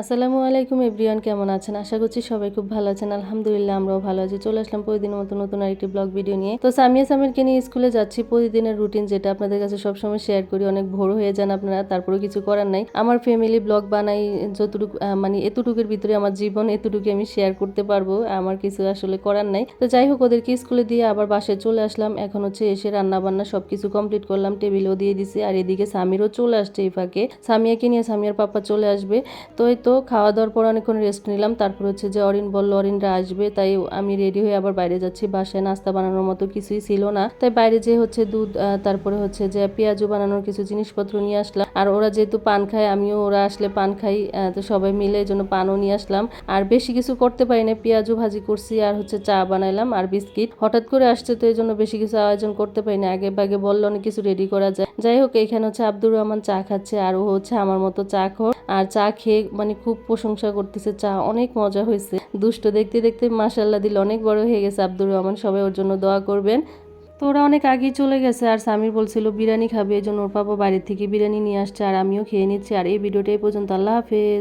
আসসালামু আলাইকুম এভরিওয়ান, কেমন আছেন? আশা করছি সবাই খুব ভালো আছেন। আলহামদুলিল্লাহ, আমরাও ভালো আছি। চলে আসলাম প্রতিদিন মতো নতুন আরেকটি ব্লগ ভিডিও নিয়ে। তো সামিয়া সামিরকে নিয়ে স্কুলে যাচ্ছি। প্রতিদিনের রুটিন যেটা আপনাদের কাছে সবসময় শেয়ার করি, অনেক ভোর হয়ে যান আপনারা, তারপরেও কিছু করার নাই। আমার ফ্যামিলি ব্লগ বানাই যতটুকু মানে এতটুকুর ভিতরে আমার জীবন এতটুকু আমি শেয়ার করতে পারব, আমার কিছু আসলে করার নাই। তো যাই হোক, ওদেরকে স্কুলে দিয়ে আবার বাসায় চলে আসলাম। এখন হচ্ছে এসে রান্না বান্না সব কিছু কমপ্লিট করলাম টেবিলও দিয়ে দিছি। আর এদিকে সামিরও চলে আসছে এই ফাঁকে। সামিয়াকে নিয়ে সামিয়ার পাপা চলে আসবে। তো তো খাওয়া দাওয়ার পর অনেকক্ষণ রেস্ট নিলাম। তারপর হচ্ছে যে অরিন বলল অরিনরা আসবে। তাই আমি রেডি হয়ে আবার বাইরে যাচ্ছি। বাসায় নাস্তা বানানোর মতো কিছুই ছিল না। তাই বাইরে যে হচ্ছে দুধ তারপরে হচ্ছে যে পেঁয়াজু বানানোর কিছু জিনিসপত্র নিয়ে আসলাম। আর ওরা যেহেতু পান খায়, আমিও ওরা আসলে পান খাই তো সবাই মিলে এই জন্য পানও নিয়ে আসলাম। আর বেশি কিছু করতে পারি না পেঁয়াজু ভাজি করছি আর হচ্ছে চা বানাইলাম আর বিস্কিট। হঠাৎ করে আসছে তো এই জন্য বেশি কিছু আয়োজন করতে পারি না আগে বাগে বলল, অনেক কিছু রেডি করা যায়। যাই হোক, এখানে হচ্ছে আব্দুর রহমান চা খাচ্ছে আর ও হচ্ছে আমার মতো চা খোর। আর চা খেয়ে মানে খুব প্রশংসা করতেছে, চা অনেক মজা হয়েছে। দুষ্ট দেখতে দেখতে মাসাল্লাহ দিল, অনেক বড় হয়ে গেছে আব্দুর রহমান, সবাই ওর জন্য দোয়া করবেন। তো ওরা অনেক আগেই চলে গেছে, আর সামির বলছিল, বিরিয়ানি খাবে। এই জন্য ওর পাপা বাড়ির থেকে বিরিয়ানি নিয়ে আসছে, আর আমিও খেয়ে নিচ্ছি। আর এই ভিডিওটা এই পর্যন্ত, আল্লাহ হাফেজ।